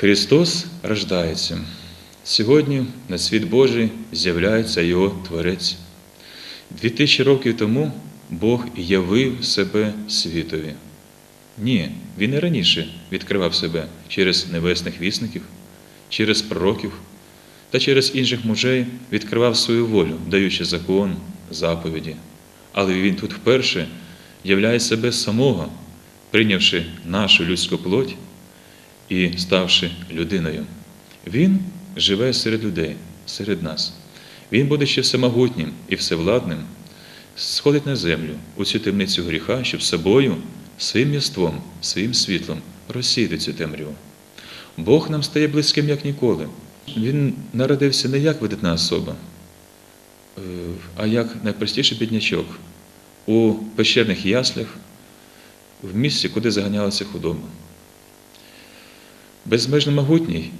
Христос рождається. Сьогодні на світ Божий з'являється Його Творець. Дві тисячі років тому Бог явив себе світові. Ні, Він і раніше відкривав себе через небесних вісників, через пророків та через інших мужей відкривав свою волю, даючи закон, заповіді. Але Він тут вперше являє себе самого, прийнявши нашу людську плоть і ставши людиною. Він живе серед людей, серед нас. Він, будучи всемогутнім і всевладним, сходить на землю у цю темницю гріха, щоб собою, своїм єством, своїм світлом розсіяти цю темряву. Бог нам стає близьким, як ніколи. Він народився не як видатна особа, е, а як найпростіший біднячок у пещерних яслях, в місці, куди заганялася худоба. Безмежно могутній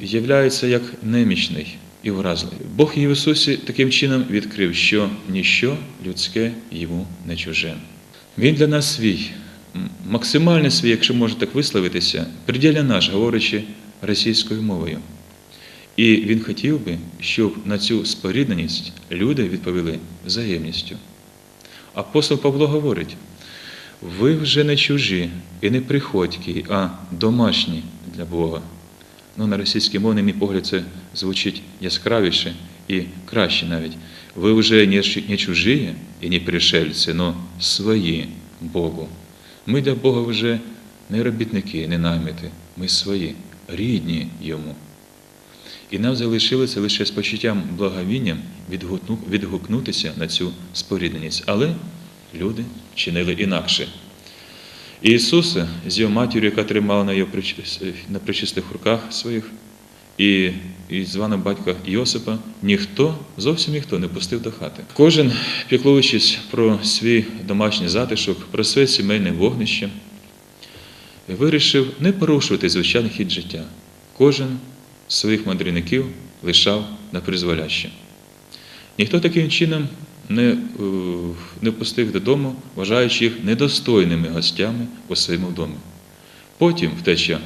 являється як немічний і вразливий. Бог в Ісусі таким чином відкрив, що ніщо людське йому не чуже. Він для нас свій, максимально свій, якщо можна так висловитися, приділя наш, говорячи російською мовою. І він хотів би, щоб на цю спорідненість люди відповіли взаємністю. Апостол Павло говорить: ви вже не чужі і не приходькі, а домашні для Бога. Ну, на російській мові, мій погляд, це звучить яскравіше і краще навіть. Ви вже не чужі і не пришельці, но свої Богу. Ми для Бога вже не робітники, не наймити, ми свої, рідні Йому. І нам залишилося лише з почуттям благовінням відгукнутися на цю спорідненість. Але люди чинили інакше. І Ісуса з його матір'ю, яка тримала на його на причистих руках своїх, і, і званого батька Йосипа, ніхто, зовсім ніхто не пустив до хати. Кожен, піклуючись про свій домашній затишок, про своє сімейне вогнище, вирішив не порушувати звичайний хід життя. Кожен своїх мандрівників лишав на призволяще. Ніхто таким чином не, е, не впустив додому, вважаючи їх недостойними гостями у своєму домі. Потім втеча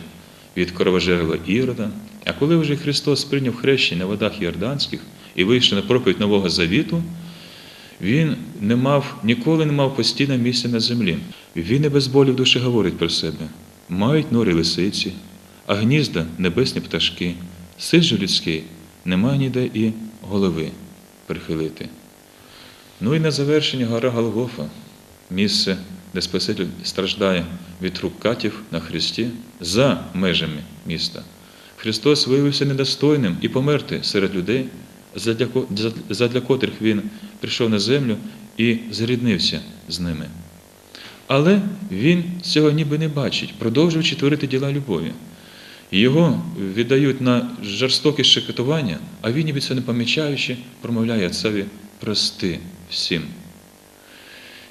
від кровожерла Ірода, а коли вже Христос прийняв хрещення на водах Йорданських і вийшов на проповідь Нового Завіту, він не мав, ніколи не мав постійного місця на землі. Він не без болі в душі говорить про себе. Мають нори лисиці, а гнізда небесні пташки, син же людський немає ніде і голови прихилити. Ну і на завершення гора Голгофа, місце, де Спаситель страждає від рук катів на Христі за межами міста. Христос виявився недостойним і померти серед людей, задля, котрих Він прийшов на землю і зріднився з ними. Але він цього ніби не бачить, продовжуючи творити діла любові. Його віддають на жорстокіше катування, а він, ніби це не помічаючи, промовляє отцеві прости всім.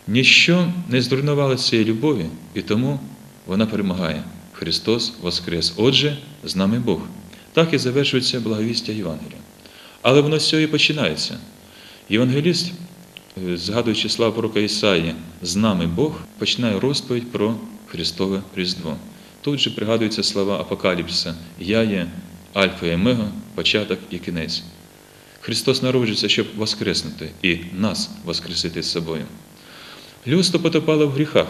Ніщо не зруйнувало цієї любові, і тому вона перемагає. Христос Воскрес. Отже, з нами Бог. Так і завершується благовістя Євангелія. Але воно з цього і починається. Євангеліст, е, згадуючи славу пророка Ісаї, з нами Бог, починає розповідь про Христове Різдво. Тут же пригадуються слова Апокаліпсиса Я є Альфа і Омега, початок і кінець. Христос народжується, щоб воскреснути і нас воскресити з собою. Людство потопало в гріхах,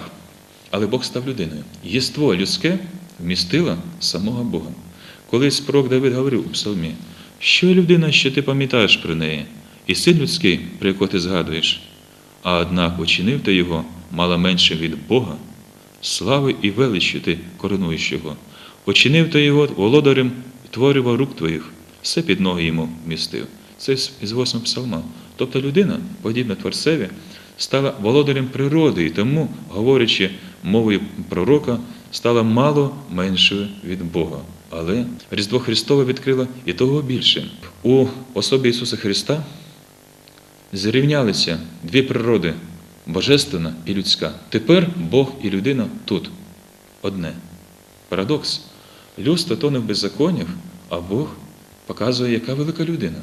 але Бог став людиною. Єство людське вмістило самого Бога. Колись пророк Давид говорив у псалмі, що людина, що ти пам'ятаєш про неї, і син людський, про якого ти згадуєш, а однак учинив ти його мало менше від Бога, слави і величі ти коронуєш його. Учинив ти його володарем творива рук твоїх, все під ноги йому вмістив. Це із восьмого псалма. Тобто людина, подібна Творцеві, стала володарем природи, і тому, говорячи мовою пророка, стала мало меншою від Бога. Але Різдво Христове відкрило і того більше. У особі Ісуса Христа зрівнялися дві природи божественна і людська. Тепер Бог і людина тут одне. Парадокс. Людство тоне в беззаконнях, а Бог показує, яка велика людина.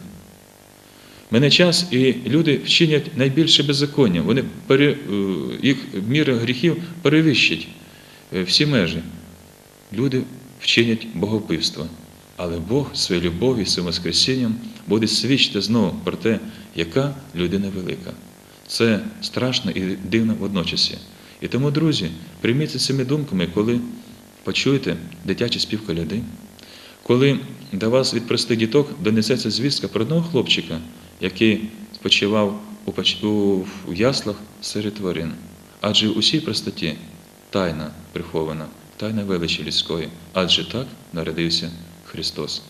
Мене час, і люди вчинять найбільше беззаконня. Вони пере, е, їх міра гріхів перевищить е, всі межі. Люди вчинять богопивство. Але Бог своєю любов'ю, своїм воскресінням буде свідчити знову про те, яка людина велика. Це страшно і дивно водночас. І тому, друзі, прийміться цими думками, коли почуєте дитячий спів коляди, коли до вас від простих діток донесеться звістка про одного хлопчика, який спочивав у, яслах серед тварин. Адже в усій простоті тайна прихована, тайна величі людської, адже так народився Христос.